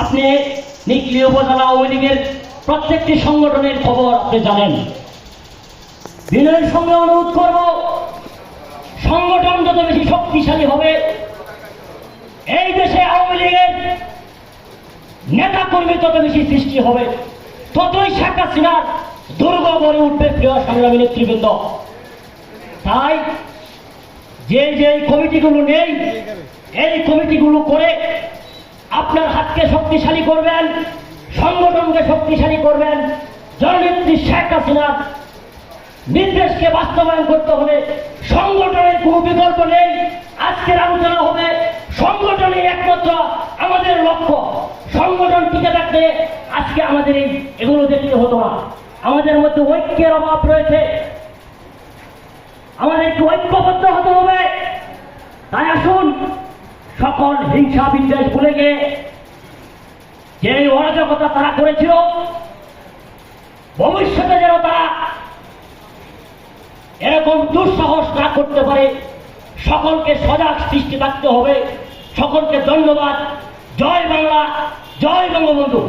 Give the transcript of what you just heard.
আপনি নিকলি উপজেলা আওয়ামী লীগের প্রত্যেকটি সংগঠনের খবর আপনি জানেন। বিনয়ের সঙ্গে অনুরোধ করব, সংগঠন যত বেশি শক্তিশালী হবে, এই দেশে আওয়ামী লীগের নেতা কর্মী তত বেশি সৃষ্টি হবে, ততই শেখ হাসিনার দুর্গ গড়ে উঠবে প্রিয় সংগ্রামী নেতৃবৃন্দ। তাই যে যে কমিটিগুলো নেই, এই কমিটিগুলো করে আপনার হাতকে শক্তিশালী করবেন, সংগঠনকে শক্তিশালী করবেন, জননেত্রী শেখ হাসিনার নির্দেশকে বাস্তবায়ন করতে হলে সংগঠনের কোনো বিকল্প নেই। আজকের আলোচনা হবে সংগঠনের একমাত্র আমাদের লক্ষ্য। সংগঠন টিকে থাকলে আজকে আমাদের এই এগুলো দেখতে হতো না। আমাদের মধ্যে ঐক্যের অভাব রয়েছে। আমাদেরকে ঐক্যবদ্ধ হতে হবে। তাই আসুন সকল হিংসা বিদ্বেষ ভুলে গিয়ে যে অরাজকতা তারা করেছিল, ভবিষ্যতে যেন তারা এরকম দুঃসাহস না করতে পারে, সকলকে সজাগ সৃষ্টি থাকতে হবে, সকলকে ধন্যবাদ। জয় বাংলা, জয় বঙ্গবন্ধু।